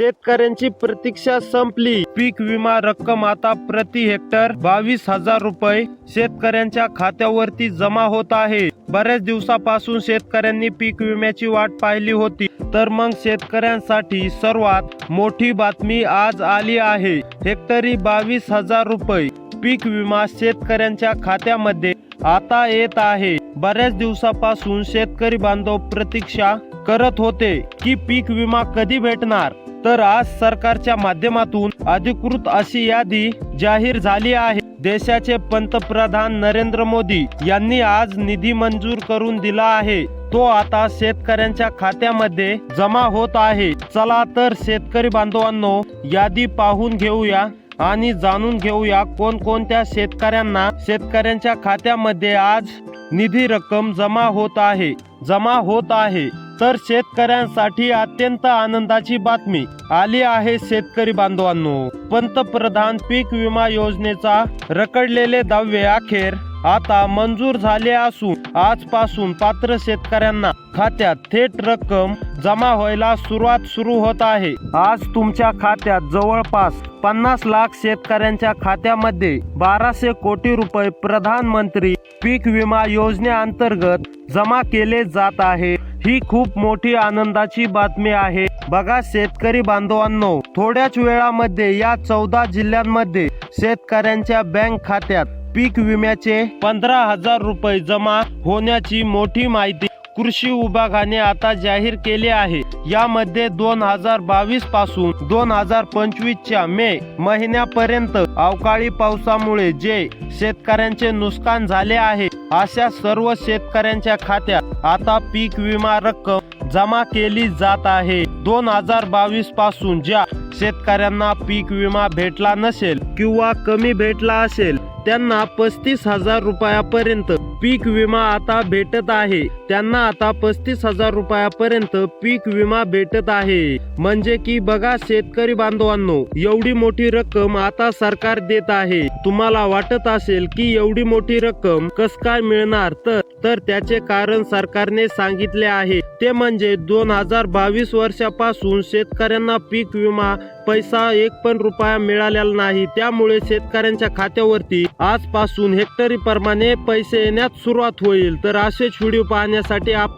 शेतकऱ्यांची प्रतीक्षा संपली. पीक विमा रक्कम आता प्रति हेक्टर बावीस हजार रुपये शेतकऱ्यांच्या खात्यावरती जमा होत आहे. बऱ्याच दिवसापासून शेतकऱ्यांनी पीक विम्याची वाट पाहिली होती. तर मग शेतकऱ्यांसाठी सर्वात मोठी बातमी आज आली आहे. हेक्टरी बावीस हजार रुपये पीक विमा शेतकऱ्यांच्या खात्यामध्ये आता येत आहे. बऱ्याच दिवसापासून शेतकरी बांधव प्रतीक्षा करत होते की पीक विमा कधी भेटणार? तर आज सरकारच्या माध्यमातून अधिकृत अशी यादी जाहीर झाली आहे. देशाचे पंतप्रधान नरेंद्र मोदी यांनी आज निधी मंजूर करून दिला आहे. तो आता शेतकऱ्यांच्या खात्यामध्ये जमा होत आहे. चला तर शेतकरी बांधवांनो यादी पाहून घेऊया आणि जाणून घेऊया कोणकोणत्या शेतकऱ्यांना शेतकऱ्यांच्या खात्यामध्ये आज निधी रक्कम जमा होत आहे. जमा होत आहे. तर शेतकऱ्यांसाठी अत्यंत आनंदाची बातमी आली आहे शेतकरी बांधवांनो. पंतप्रधान पीक विमा योजनेचा रखडलेले दावे अखेर आता मंजूर झाले असून आजपासून पात्र शेतकऱ्यांना खात्यात थेट रक्कम जमा व्हायला सुरुवात सुरू होत आहे. आज तुमच्या खात्यात जवळपास पन्नास लाख शेतकऱ्यांच्या खात्यामध्ये बाराशे कोटी रुपये प्रधानमंत्री पीक विमा योजनेअंतर्गत जमा केले जात आहे. ही खूप मोठी आनंदाची बातमी आहे. बघा शेतकरी बांधवांनो थोड्याच वेळामध्ये या चौदा जिल्ह्यांमध्ये शेतकऱ्यांच्या बँक खात्यात पीक विम्याचे पंधरा हजार रुपये जमा होण्याची मोठी माहिती कृषी विभागाने आता जाहीर केले आहे. यामध्ये दोन हजार बावीसपासून दोन हजार पंचवीस च्या मे महिन्यापर्यंत अवकाळी पावसामुळे जे शेतकऱ्यांचे नुकसान झाले आहे अशा सर्व शेतकऱ्यांच्या खात्यात आता पीक विमा रक्कम जमा केली जात आहे. दोन हजार बावीसपासून ज्या शेतकऱ्यांना पीक विमा भेटला नसेल किंवा कमी भेटला असेल त्यांना पस्तीस हजार रुपयापर्यंत पीक विमा आता भेटत आहे. त्यांना आता पस्तीस हजार रुपयापर्यंत पीक विमा भेटत आहे. म्हणजे की बघा शेतकरी बांधवांनो एवढी मोठी रक्कम आता सरकार देत आहे. तुम्हाला वाटत असेल की एवढी मोठी रक्कम कस काय मिळणार? तर तर त्याचे कारण सरकारने सांगितले आहे. ते म्हणजे दोन हजार बावीस वर्षापासून शेतकऱ्यांना पीक विमा पैसा एक पण रुपया मिळालेला नाही. त्यामुळे शेतकऱ्यांच्या खात्यावरती आजपासून हेक्टरी प्रमाणे पैसे येण्यास सुरुवात होईल. तर असेच व्हिडिओ पाहण्यासाठी आप